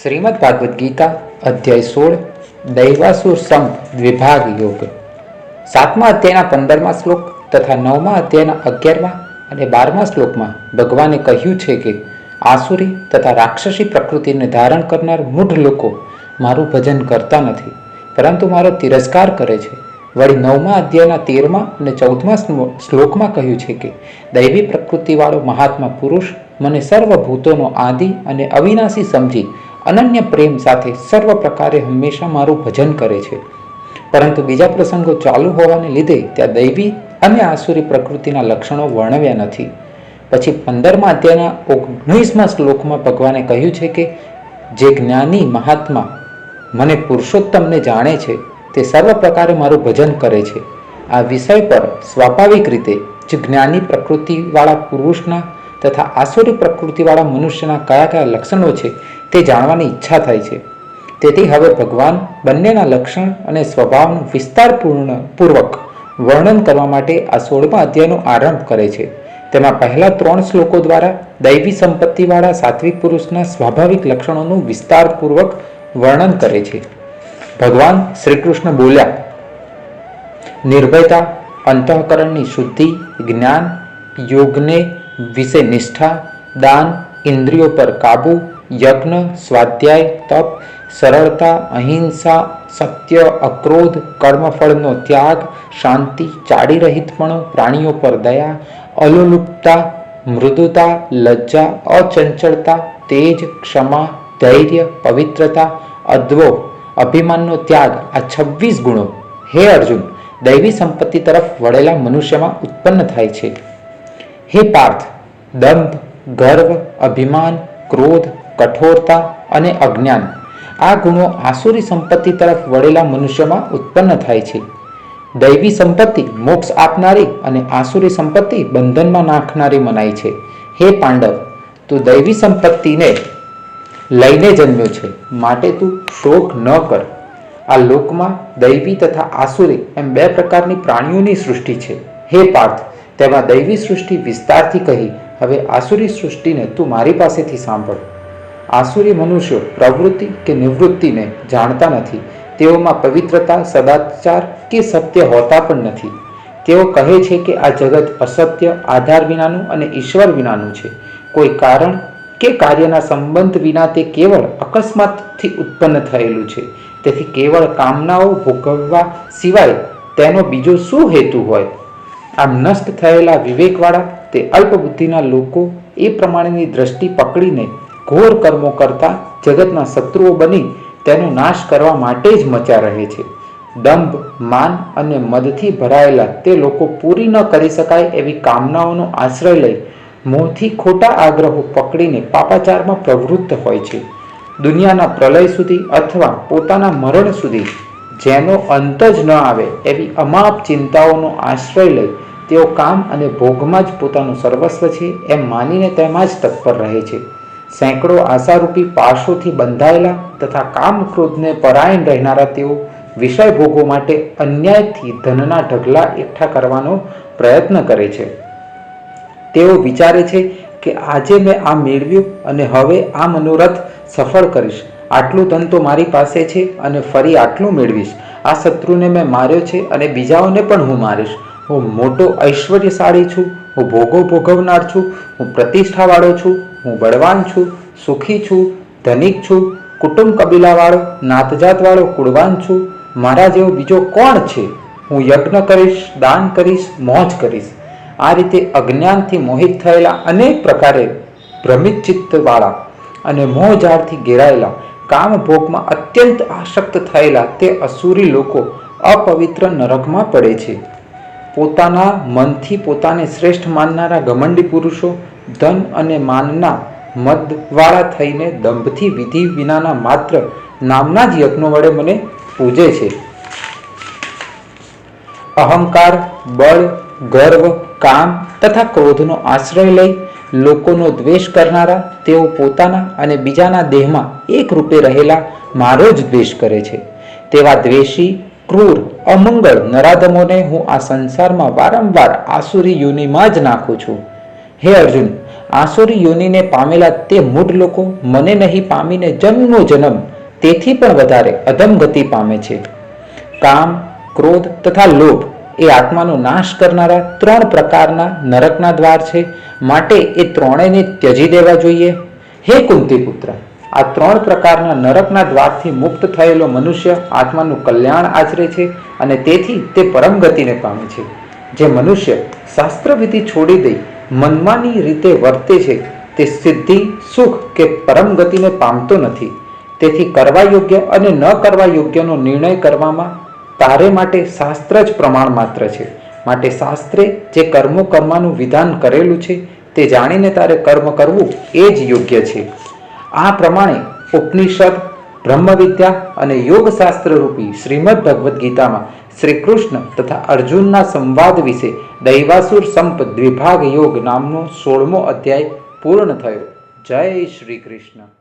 શ્રીમદ ભાગવદ્ ગીતા, અધ્યાય સોળ, દૈવાસુર સંપ દ્વિભાગ યોગ. સાતમા અધ્યાયના પંદરમા શ્લોક તથા નવમા અધ્યાયના અગિયારમા અને બારમા શ્લોકમાં ભગવાને કહ્યું છે કે, આસુરી તથા રાક્ષસી પ્રકૃતિને ધારણ કરનાર મૂઢ લોકો મારું ભજન કરતા નથી, પરંતુ મારો તિરસ્કાર કરે છે. વળી નવમા અધ્યાયના તેરમા અને ચૌદમા શ્લોકમાં કહ્યું છે કે, દૈવી પ્રકૃતિવાળો મહાત્મા પુરુષ મને સર્વભૂતોનો આદિ અને અવિનાશી સમજી અનન્ય પ્રેમ સાથે સર્વ પ્રકારે હંમેશા મારું ભજન કરે છે. પરંતુ બીજા પ્રસંગો ચાલુ હોવાને લીધે ત્યાં દૈવી અને આસુરી પ્રકૃતિના લક્ષણો વર્ણવ્યા નથી. પછી પંદરમા અધ્યાયના ઓગણીસમાં શ્લોકમાં ભગવાને કહ્યું છે કે, જે જ્ઞાની મહાત્મા મને પુરુષોત્તમને જાણે છે, તે સર્વ પ્રકારે મારું ભજન કરે છે. આ વિષય પર સ્વાભાવિક રીતે જ જ્ઞાની પ્રકૃતિવાળા પુરુષના તથા આસુરી પ્રકૃતિવાળા મનુષ્યના કયા કયા લક્ષણો છે તે જાણવાની ઈચ્છા થાય છે. તેથી હવે ભગવાન બંનેના લક્ષણ અને સ્વભાવનું વિસ્તારપૂર્ણ પૂર્વક વર્ણન કરવા માટે આ સોળમા અધ્યાયનો આરંભ કરે છે. તેમાં પહેલા ત્રણ શ્લોકો દ્વારા દૈવી સંપત્તિવાળા સાત્વિક પુરુષના સ્વાભાવિક લક્ષણોનું વિસ્તારપૂર્વક વર્ણન કરે છે. ભગવાન શ્રી કૃષ્ણ બોલ્યા, નિર્ભયતા, અંતઃકરણની શુદ્ધિ, જ્ઞાન, યોગને વિશે નિષ્ઠા, દાન, ઇન્દ્રિયો પર કાબુ, યજ્ઞ, સ્વાધ્યાય, તપ, સરળતા, અહિંસા, સત્ય, અક્રોધ, કર્મફળનો ત્યાગ, શાંતિ ચાડી રહિતપણું પ્રાણીઓ પર દયા, અલોલુપતા, મૃદુતા, લજ્જા, અચંચળતા, તેજ, ક્ષમા, ધૈર્ય, પવિત્રતા, અદ્વો, અભિમાનનો ત્યાગ, આ છવ્વીસ ગુણો. હે અર્જુન, દૈવી સંપત્તિ તરફ વળેલા મનુષ્યમાં ઉત્પન્ન થાય છે. હે પાર્થ, દંભ, ગર્વ, અભિમાન, ક્રોધ, કઠોરતા અને અજ્ઞાન આ ગુણો આસુરી સંપત્તિ તરફ વળેલા મનુષ્યમાં ઉત્પન્ન થાય છે. દૈવી સંપત્તિ મોક્ષ આપનારી અને આસુરી સંપત્તિ બંધનમાં નાખનારી મનાય છે. હે પાંડવ, તું દૈવી સંપત્તિને લઈને જન્મ્યો છે. માટે તું શોક ન કર. આ લોકમાં દૈવી તથા આસુરી એમ બે પ્રકારની પ્રાણીઓની સૃષ્ટિ છે. હે પાર્થ તેમાં દૈવી સૃષ્ટિ વિસ્તારથી કહી, હવે આસુરી સૃષ્ટિને તું મારી પાસેથી સાંભળ. આસુરી મનુષ્યો પ્રવૃત્તિ કે નિવૃત્તિને જાણતા નથી. તેઓમાં પવિત્રતા, સદાચાર કે સત્ય હોતા પણ નથી. તેઓ કહે છે કે આ જગત અસત્ય, આધાર વિનાનું અને ઈશ્વર વિનાનું છે. કોઈ કારણ કે કાર્યના સંબંધ વિના તે કેવળ અકસ્માતથી ઉત્પન્ન થયેલું છે. તેથી કેવળ કામનાઓ ભોગવવા સિવાય તેનો બીજો શું હેતુ હોય? આમ નષ્ટ થયેલા વિવેકવાળા તે અલ્પબુદ્ધિના લોકો એ પ્રમાણેની દ્રષ્ટિ પકડીને ઘોર કર્મો કરતા જગતના શત્રુઓ બની તેનો નાશ કરવા માટે જ મચા રહે છે. દંભ, માન અને મદથી ભરાયેલા તે લોકો પૂરી ન કરી શકાય એવી કામનાઓનો આશ્રય લઈ મોંથી ખોટા આગ્રહો પકડીને પાપાચારમાં પ્રવૃત્ત હોય છે. દુનિયાના પ્રલય સુધી અથવા પોતાના મરણ સુધી જેનો અંત જ ન આવે એવી અમાપ ચિંતાઓનો આશ્રય લઈ તેઓ કામ અને ભોગમાં જ પોતાનું સર્વસ્વ છે એમ માનીને તેમાં જ તત્પર રહે છે. સેંકડો આશારૂપી પાશોથી બંધાયેલા તથા કામ ક્રોધને પરાયણ રહેનારા તેઓ વિષય ભોગો માટે અન્યાયથી ધનના ઢગલા એકઠા કરવાનો પ્રયત્ન કરે છે. તેઓ વિચારે છે કે આજે મેં આ મેળવ્યું અને હવે આ મનોરથ સફળ કરીશ. આટલું ધન તો મારી પાસે છે અને ફરી આટલું મેળવીશ. આ શત્રુને મેં માર્યો છે અને બીજાઓને પણ હું મારીશ. હું મોટો ઐશ્વર્યશાળી છું, હું ભોગો ભોગવનાર છું, હું પ્રતિષ્ઠાવાળો છું, હું બળવાન છું, સુખી છું, ધનિક છું, કુટુંબ કબીલાવાળો, નાતજાતવાળો, કુળવાન છું, મારા જેવો બીજો કોણ છે? હું યજ્ઞ કરીશ, દાન કરીશ, મોજ કરીશ. આ રીતે અજ્ઞાનથી મોહિત થયેલા અનેક પ્રકારે ભ્રમિત ચિત્તવાળા અને મોહજાળથી ઘેરાયેલા કામ ભોગમાં અત્યંત આસક્ત થયેલા તે અસુરી લોકો અપવિત્ર નરકમાં પડે છે. પોતાના મનથી પોતાને શ્રેષ્ઠ માનનારા ઘમંડી પુરુષો, ધન અને માનના મદવાળા થઈને દંભથી વિધિ વિનાના માત્ર નામના જ યજ્ઞો વડે મને પૂજે છે. અહંકાર, બળ, ગર્વ, કામ તથા ક્રોધનો આશ્રય લઈ લોકોનો દ્વેષ કરનારા તેઓ પોતાના અને બીજાના દેહમાં એક રૂપે રહેલા મારો જ દ્વેષ કરે છે. તેવા દ્વેષી ક્રૂર, અમંગળ નરાધમોને હું આ સંસારમાં વારંવાર આસુરી યોનિમાં જ નાખું છું. હે અર્જુન, આસુરી યોનિને પામેલા તે મૂઢ લોકો મને નહીં પામીને જન્મો જન્મ, તેથી પણ વધારે અધમગતિ પામે છે. કામ, ક્રોધ તથા લોભ એ આત્માનો નાશ કરનારા ત્રણ પ્રકારના નરકના દ્વાર છે. માટે એ ત્રણેયને ત્યજી દેવા જોઈએ. હે કુંતી પુત્ર આ ત્રણ પ્રકારના નરકના દ્વારથી મુક્ત થયેલો મનુષ્ય આત્માનું કલ્યાણ આચરે છે અને તેથી તે પરમ ગતિને પામે છે. જે મનુષ્ય શાસ્ત્રવિધિ છોડી દઈ મનમાની રીતે વર્તે છે, તે સિદ્ધિ, સુખ કે પરમ ગતિને પામતો નથી. તેથી કરવા યોગ્ય અને ન કરવા યોગ્યનો નિર્ણય કરવામાં તારે માટે શાસ્ત્ર જ પ્રમાણ માત્ર છે. માટે શાસ્ત્રે જે કર્મો કરવાનું વિધાન કરેલું છે, તે જાણીને તારે કર્મ કરવું એ જ યોગ્ય છે. આ પ્રમાણે ઉપનિષદ, બ્રહ્મવિદ્યા અને યોગશાસ્ત્ર રૂપી શ્રીમદ ભગવદ્ ગીતામાં શ્રી કૃષ્ણ તથા અર્જુનના સંવાદ વિશે દૈવાસુર સંપ દ્વિભાગ યોગ નામનો સોળમો અધ્યાય પૂર્ણ થયો. જય શ્રી કૃષ્ણ.